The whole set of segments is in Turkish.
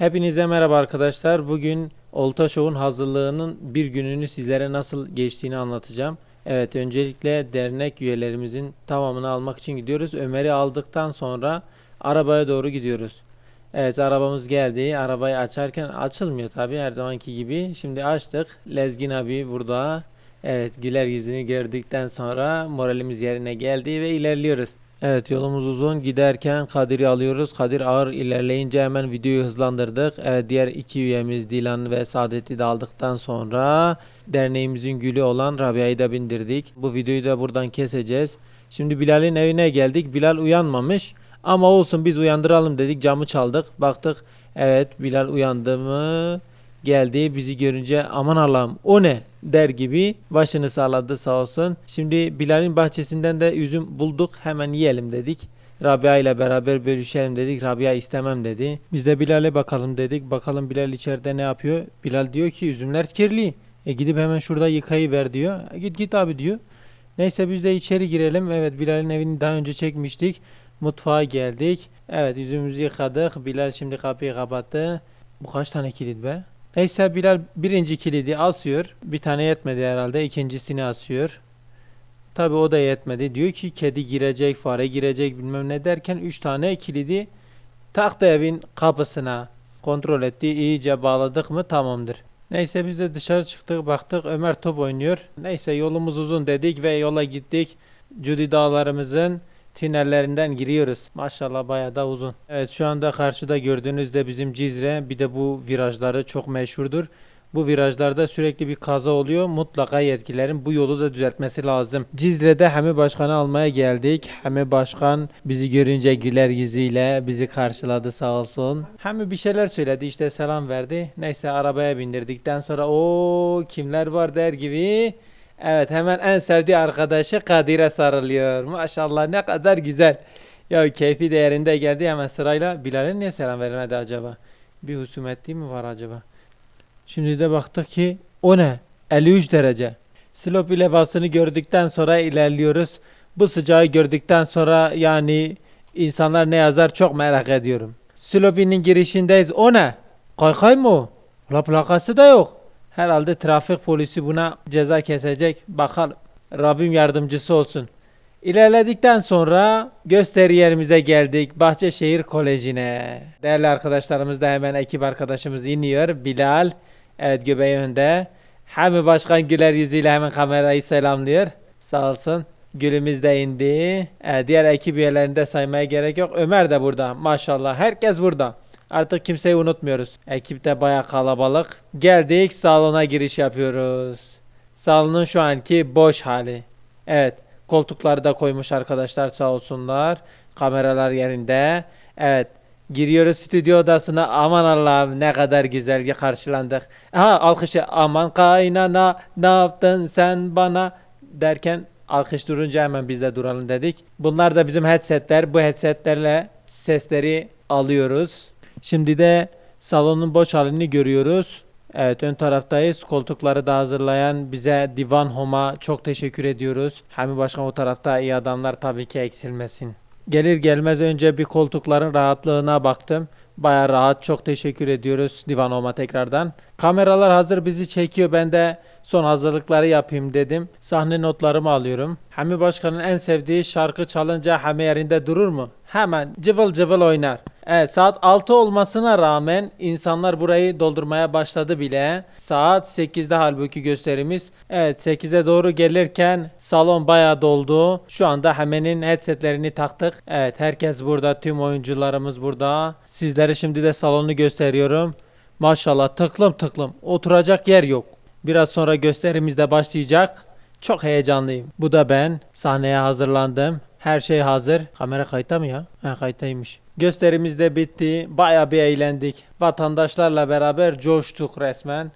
Hepinize merhaba arkadaşlar. Bugün Olta Show'un hazırlığının bir gününü sizlere nasıl geçtiğini anlatacağım. Evet öncelikle dernek üyelerimizin tamamını almak için gidiyoruz. Ömer'i aldıktan sonra arabaya doğru gidiyoruz. Evet arabamız geldi. Arabayı açarken açılmıyor tabi her zamanki gibi. Şimdi açtık. Lezgin abi burada. Evet güler yüzünü gördükten sonra moralimiz yerine geldi ve ilerliyoruz. Evet yolumuz uzun giderken Kadir'i alıyoruz. Kadir ağır ilerleyince hemen videoyu hızlandırdık. Evet diğer iki üyemiz Dilan ve Saadet'i de aldıktan sonra derneğimizin gülü olan Rabia'yı da bindirdik. Bu videoyu da buradan keseceğiz. Şimdi Bilal'in evine geldik. Bilal uyanmamış. Ama olsun biz uyandıralım dedik. Camı çaldık. Baktık evet Bilal uyandı mı? Geldi bizi görünce aman Allah'ım o ne der gibi başını sağladı sağ olsun. Şimdi Bilal'in bahçesinden de üzüm bulduk hemen yiyelim dedik. Rabia ile beraber bölüşelim dedik. Rabia istemem dedi. Biz de Bilal'e bakalım dedik. Bakalım Bilal içeride ne yapıyor? Bilal diyor ki üzümler kirli. E gidip hemen şurada yıkayıver diyor. E git git abi diyor. Neyse biz de içeri girelim. Evet Bilal'in evini daha önce çekmiştik. Mutfağa geldik. Evet yüzümüzü yıkadık. Bilal şimdi kapıyı kapattı. Bu kaç tane kilit be? Neyse Bilal birinci kilidi asıyor. Bir tane yetmedi herhalde. İkincisini asıyor. Tabi o da yetmedi. Diyor ki kedi girecek, fare girecek bilmem ne derken 3 tane kilidi taktı evin kapısına. Kontrol etti. iyice bağladık mı tamamdır. Neyse biz de dışarı çıktık baktık Ömer top oynuyor. Neyse yolumuz uzun dedik ve yola gittik. Cudi dağlarımızın tünellerinden giriyoruz. Maşallah bayağı da uzun. Evet şu anda karşıda gördüğünüz de bizim Cizre. Bir de bu virajları çok meşhurdur. Bu virajlarda sürekli bir kaza oluyor. Mutlaka yetkililerin bu yolu da düzeltmesi lazım. Cizre'de Hemi Başkan'ı almaya geldik. Hemi Başkan bizi görünce güler yüzüyle bizi karşıladı sağ olsun. Hemi bir şeyler söyledi işte selam verdi. Neyse arabaya bindirdikten sonra o kimler var der gibi Evet hemen en sevdiği arkadaşı Kadir'e sarılıyor. Maşallah ne kadar güzel. Ya keyfi değerinde geldi hemen sırayla. Bilal'e niye selam vermedi acaba? Bir husumetli mi var acaba? Şimdi de baktık ki o ne? 53 derece. Slope levhasını gördükten sonra ilerliyoruz. Bu sıcağı gördükten sonra yani insanlar ne yazar çok merak ediyorum. Slopi'nin girişindeyiz. O ne? Kaykay mı? La plakası da yok. Herhalde trafik polisi buna ceza kesecek. Bakalım. Rabbim yardımcısı olsun. İlerledikten sonra gösteri yerimize geldik. Bahçeşehir Koleji'ne. Değerli arkadaşlarımız da hemen ekip arkadaşımız iniyor. Bilal. Evet göbeği önde. Hami Başkan güler yüzüyle hemen kamerayı selamlıyor. Sağ olsun. Gülümüz de indi. Evet, diğer ekip üyelerini de saymaya gerek yok. Ömer de burada. Maşallah. Herkes burada. Artık kimseyi unutmuyoruz. Ekip de baya kalabalık. Geldik salona giriş yapıyoruz. Salonun şu anki boş hali. Evet. Koltukları da koymuş arkadaşlar sağ olsunlar. Kameralar yerinde. Evet. Giriyoruz stüdyo odasına. Aman Allah'ım ne kadar güzel karşılandık. Aha alkışı aman kaynana ne yaptın sen bana derken alkış durunca hemen biz de duralım dedik. Bunlar da bizim headsetler. Bu headsetlerle sesleri alıyoruz. Şimdi de salonun boş halini görüyoruz. Evet ön taraftayız. Koltukları da hazırlayan bize Divan Home'a çok teşekkür ediyoruz. Hami Başkan o tarafta iyi adamlar tabii ki eksilmesin. Gelir gelmez önce bir koltukların rahatlığına baktım. Baya rahat. Çok teşekkür ediyoruz Divan Home'a tekrardan. Kameralar hazır bizi çekiyor. Ben de son hazırlıkları yapayım dedim. Sahne notlarımı alıyorum. Hami Başkan'ın en sevdiği şarkı çalınca Hami yerinde durur mu? Hemen cıvıl cıvıl oynar. Evet saat 6 olmasına rağmen insanlar burayı doldurmaya başladı bile. Saat 8'de halbuki gösterimiz. Evet 8'e doğru gelirken salon bayağı doldu. Şu anda Hami'nin headsetlerini taktık. Evet herkes burada. Tüm oyuncularımız burada. Sizlere şimdi de salonu gösteriyorum. Maşallah tıklım tıklım. Oturacak yer yok. Biraz sonra gösterimiz de başlayacak. Çok heyecanlıyım. Bu da ben. Sahneye hazırlandım. Her şey hazır. Kamera kayıtta mı ya? Ha kayıttaymış. Gösterimiz de bitti. Baya bir eğlendik. Vatandaşlarla beraber coştuk resmen.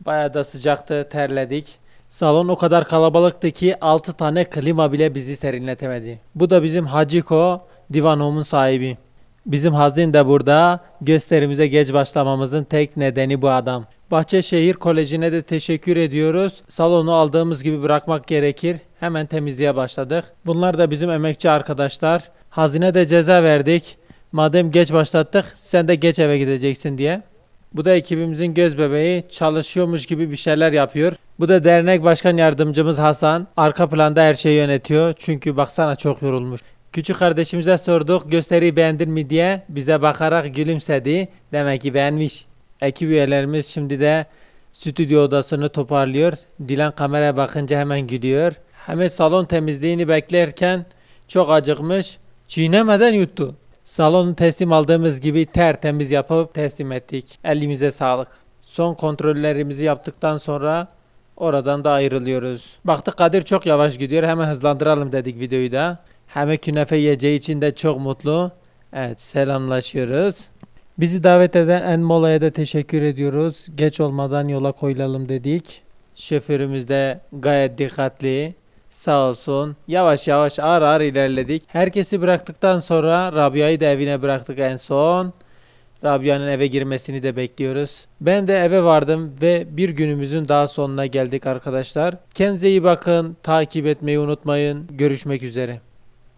Baya da sıcaktı, terledik. Salon o kadar kalabalıktı ki 6 tane klima bile bizi serinletemedi. Bu da bizim Haciko, Divan Home'un sahibi. Bizim Hazin de burada. Gösterimize geç başlamamızın tek nedeni bu adam. Bahçeşehir Koleji'ne de teşekkür ediyoruz. Salonu aldığımız gibi bırakmak gerekir. Hemen temizliğe başladık. Bunlar da bizim emekçi arkadaşlar. Hazine de ceza verdik. Madem geç başlattık sen de geç eve gideceksin diye. Bu da ekibimizin göz bebeği çalışıyormuş gibi bir şeyler yapıyor. Bu da dernek başkan yardımcımız Hasan. Arka planda her şeyi yönetiyor. Çünkü baksana çok yorulmuş. Küçük kardeşimize sorduk gösteriyi beğendin mi diye bize bakarak gülümsedi. Demek ki beğenmiş. Ekip üyelerimiz şimdi de stüdyo odasını toparlıyor. Dilan kameraya bakınca hemen gülüyor. Hemen salon temizliğini beklerken çok acıkmış. Çiğnemeden yuttu. Salonu teslim aldığımız gibi tertemiz yapıp teslim ettik. Elimize sağlık. Son kontrollerimizi yaptıktan sonra oradan da ayrılıyoruz. Baktık Kadir çok yavaş gidiyor. Hemen hızlandıralım dedik videoyu da. Hemen künefe yiyeceği için de çok mutlu. Evet selamlaşıyoruz. Bizi davet eden Enmola'ya da teşekkür ediyoruz. Geç olmadan yola koyulalım dedik. Şoförümüz de gayet dikkatli. Sağ olsun. Yavaş yavaş ağır ağır ilerledik. Herkesi bıraktıktan sonra Rabia'yı da evine bıraktık en son. Rabia'nın eve girmesini de bekliyoruz. Ben de eve vardım ve bir günümüzün daha sonuna geldik arkadaşlar. Kendinize iyi bakın. Takip etmeyi unutmayın. Görüşmek üzere.